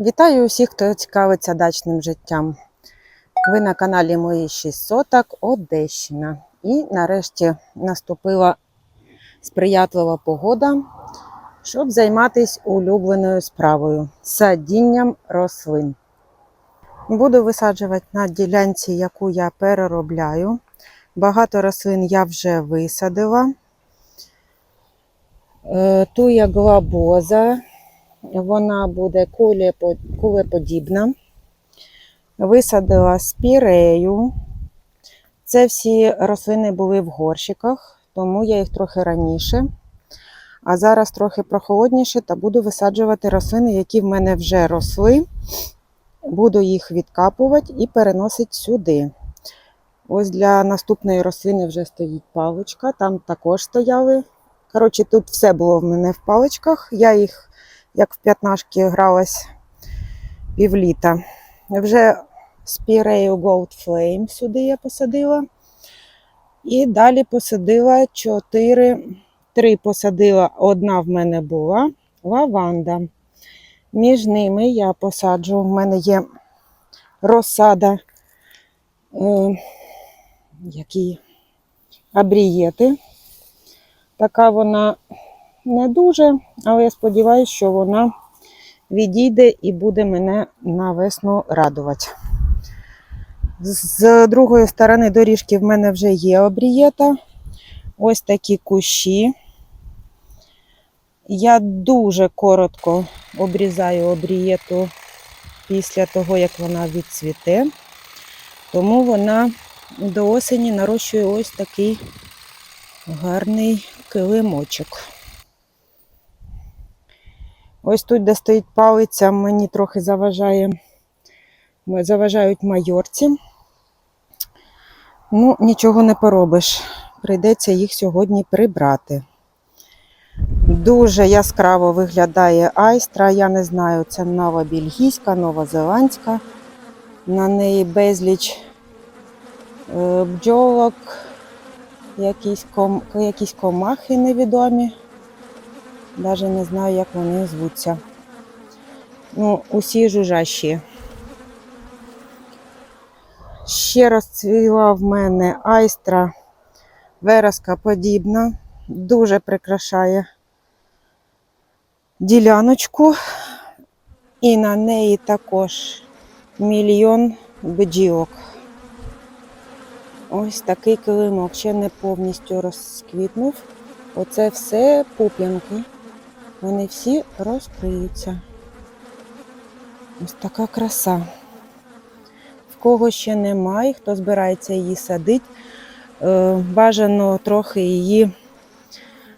Вітаю усіх, хто цікавиться дачним життям. Ви на каналі Мої 6 соток Одещина. І нарешті наступила сприятлива погода, щоб займатися улюбленою справою садінням рослин. Буду висаджувати на ділянці, яку я переробляю. Багато рослин я вже висадила. Е, Туя глабоза, вона буде кулеподібна. Висадила спірею. Це всі рослини були в горщиках, тому я їх трохи раніше. А зараз трохи прохолодніше та буду висаджувати рослини, які в мене вже росли. Буду їх відкапувати і переносити сюди. Ось для наступної рослини вже стоїть паличка, там також стояли. Коротше, тут все було в мене в паличках. Я їх, як в п'ятнашки, гралась півліта. Вже спірею Gold Flame сюди я посадила. І далі посадила чотири, три посадила, одна в мене була лаванда. Між ними я посаджу, в мене є розсада, е, які абрієти. Така вона не дуже, але я сподіваюся, що вона відійде і буде мене на весну радувати. З другої сторони доріжки в мене вже є обрієта. Ось такі кущі. Я дуже коротко обрізаю обрієту після того, як вона відцвіте. Тому вона до осені нарощує ось такий гарний килимочок. Ось тут, де стоїть палиця, мені трохи заважає, заважають майорці. Ну, нічого не поробиш. Прийдеться їх сьогодні прибрати. Дуже яскраво виглядає айстра. Я не знаю, це нова бельгійська, новозеландська. На неї безліч е, бджолок, якісь комахи невідомі. Навіть не знаю, як вони звуться. Ну, усі жужащі. Ще розцвіла в мене айстра вереска подібна, дуже прикрашає діляночку, і на неї також мільйон бджілок. Ось такий килимок ще не повністю розквітнув. Оце все пуп'янки. Вони всі розкриються. Ось така краса. В кого ще немає, хто збирається її садити, е, бажано трохи її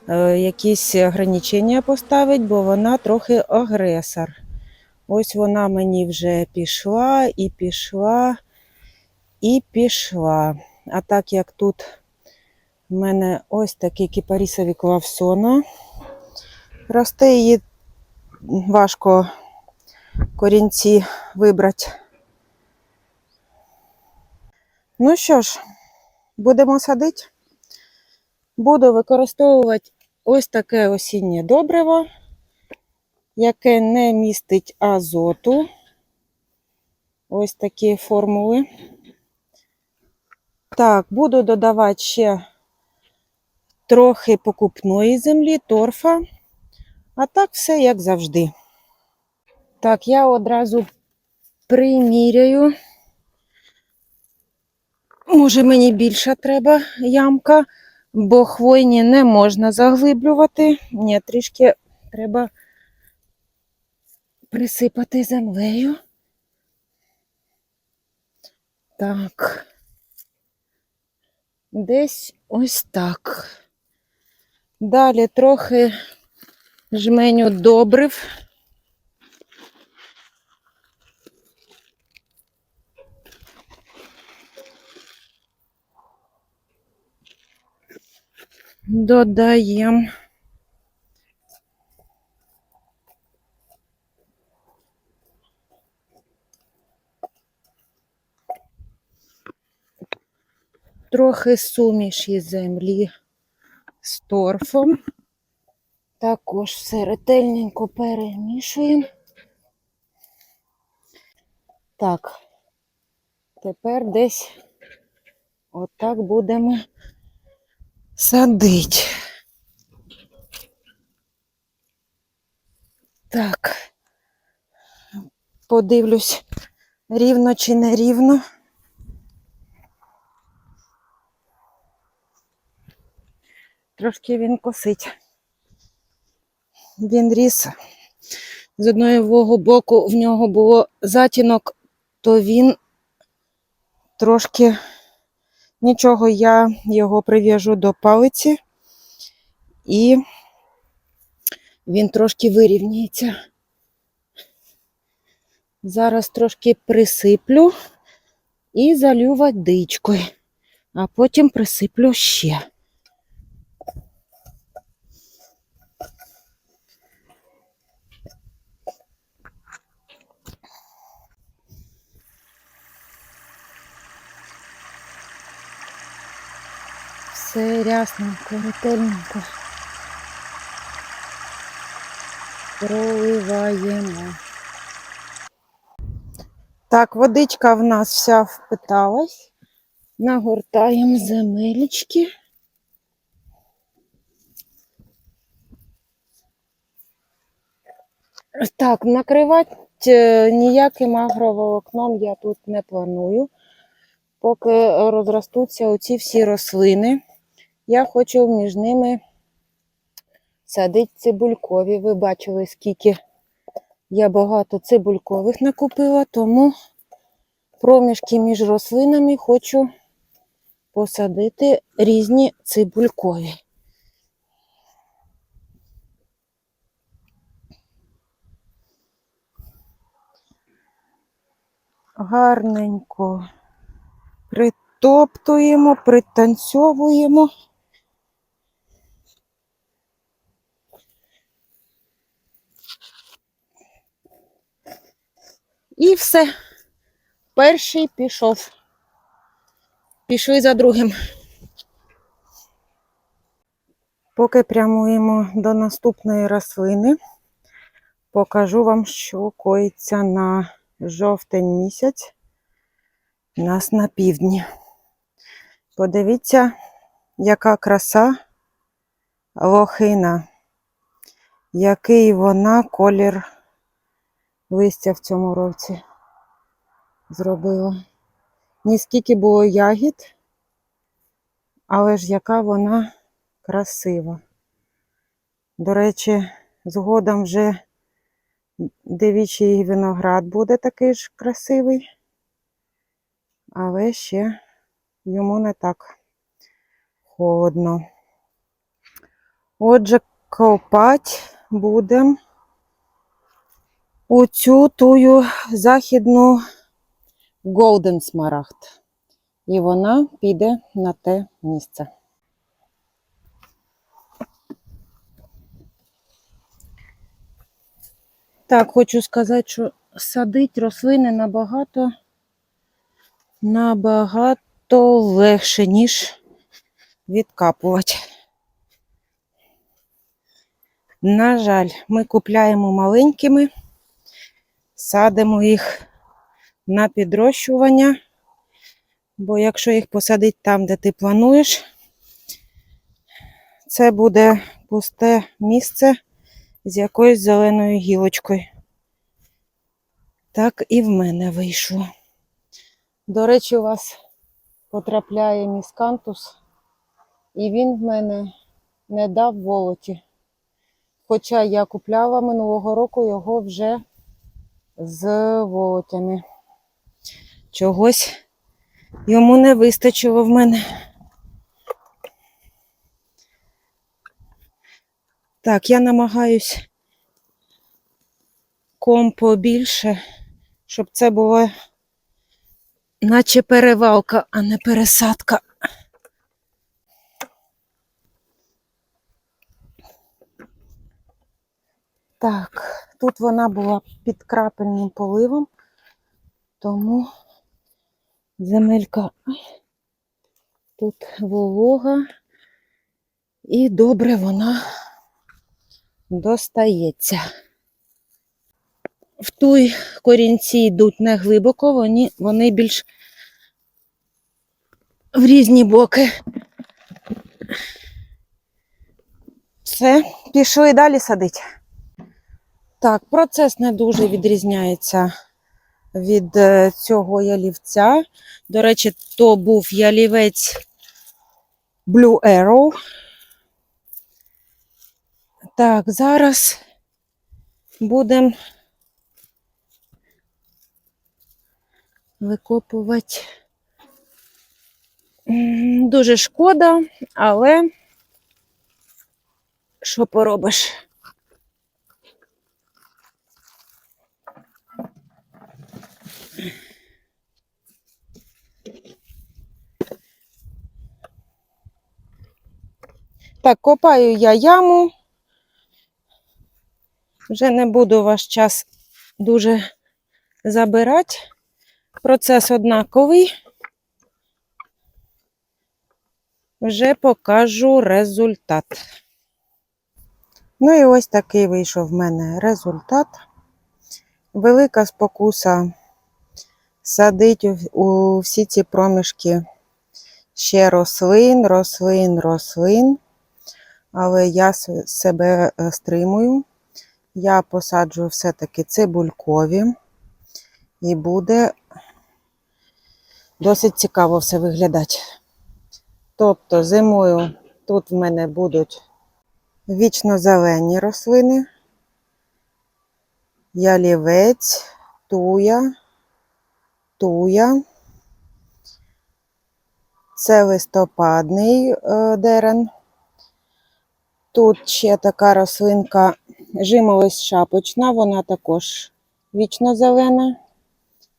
е, якісь ограничення поставити, бо вона трохи агресор. Ось вона мені вже пішла і пішла і пішла. А так як тут в мене ось такі кіпарісові клавсона, росте її важко корінці вибрати. Ну що ж, будемо садити. Буду використовувати ось таке осіннє добриво, яке не містить азоту. Ось такі формули. Так, буду додавати ще трохи покупної землі, торфа. А так все як завжди. Так, я одразу приміряю. Може, мені більша треба ямка, бо хвойні не можна заглиблювати. Ні, трішки треба присипати землею. Так. Десь ось так. Далі трохи жменю добрив. Додаємо. Трохи суміші землі з торфом. Також все ретельненько перемішуємо. Так. Тепер десь отак будемо садити. Так. Подивлюсь, рівно чи не рівно. Трошки він косить. Він ріс з одного боку в нього було затінок, то він трошки нічого, я його прив'яжу до палиці і він трошки вирівняється. Зараз трошки присиплю і залю водичкою, а потім присиплю ще. Все рясненько, ретельненько. Проливаємо. Так, водичка в нас вся впиталась. Нагортаємо земелечки. Так, накривати е, ніяким агроволокном я тут не планую. Поки розростуться оці всі рослини, я хочу між ними садити цибулькові. Ви бачили, скільки я багато цибулькових накупила, тому проміжки між рослинами хочу посадити різні цибулькові. Гарненько притоптуємо, пританцьовуємо. І все. Перший пішов. Пішли за другим. Поки прямуємо до наступної рослини, покажу вам, що коїться на жовтень місяць у нас на півдні. Подивіться, яка краса лохина, який вона колір листя в цьому році зробила. Ніскільки було ягід, але ж яка вона красива. До речі, згодом вже дивічий виноград буде такий ж красивий, але ще йому не так холодно. Отже, копать будемо у цю тую західну Golden Smaragd. І вона піде на те місце. Так, хочу сказати, що садить рослини набагато, набагато легше, ніж відкапувати. На жаль, ми купляємо маленькими, садимо їх на підрощування, бо якщо їх посадити там, де ти плануєш, це буде пусте місце з якоюсь зеленою гілочкою. Так і в мене вийшло. До речі, у вас потрапляє міскантус, і він в мене не дав волоті. Хоча я купляла минулого року його вже з волотями. Чогось йому не вистачило в мене. Так, я намагаюсь ком побільше, щоб це було наче перевалка, а не пересадка. Так, тут вона була під крапельним поливом, тому земелька тут волога і добре вона достається. в той корінці йдуть не глибоко, вони, вони більш в різні боки. Все, пішли далі садити. Так, процес не дуже відрізняється від е, цього ялівця. До речі, то був ялівець Blue Arrow. Так, зараз будемо викопувати. Дуже шкода, але що поробиш? Так, копаю я яму. Вже не буду ваш час дуже забирати. Процес однаковий. Вже покажу результат. Ну і ось такий вийшов в мене результат. Велика спокуса садить у, всі ці проміжки ще рослин, рослин, рослин. Але я себе е, стримую. Я посаджую все-таки цибулькові. І буде досить цікаво все виглядати. Тобто зимою тут в мене будуть вічно-зелені рослини, ялівець, туя, туя. Це листопадний е, дерен. Тут ще така рослинка жимолость шапочна, вона також вічно зелена.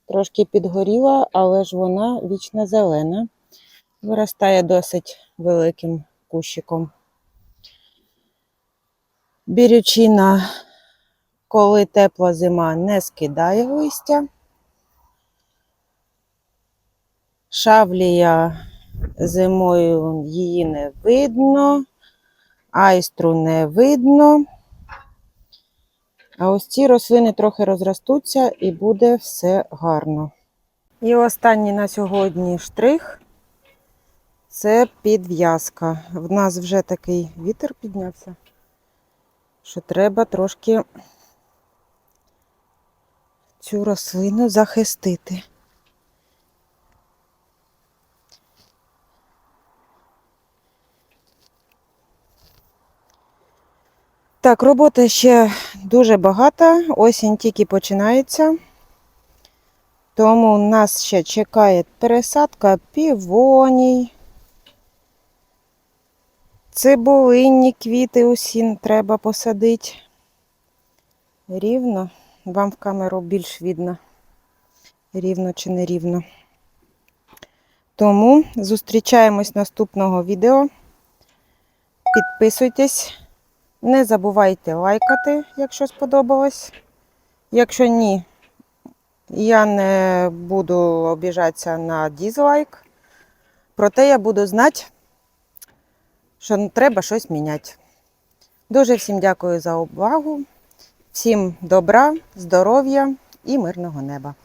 Трошки підгоріла, але ж вона вічно зелена. Виростає досить великим кущиком. Бірючина, коли тепла зима, не скидає листя. Шавлія зимою її не видно, айстру не видно. А ось ці рослини трохи розростуться і буде все гарно. І останній на сьогодні штрих це підв'язка. В нас вже такий вітер піднявся, що треба трошки цю рослину захистити. Так, роботи ще дуже багато. Осінь тільки починається. Тому нас ще чекає пересадка півоній. Цибулинні квіти усі треба посадити. Рівно. Вам в камеру більш видно, рівно чи не рівно. Тому зустрічаємось наступного відео. Підписуйтесь. Не забувайте лайкати, якщо сподобалось. Якщо ні, я не буду обіжатися на дізлайк. Проте я буду знати, що треба щось міняти. Дуже всім дякую за увагу. Всім добра, здоров'я і мирного неба.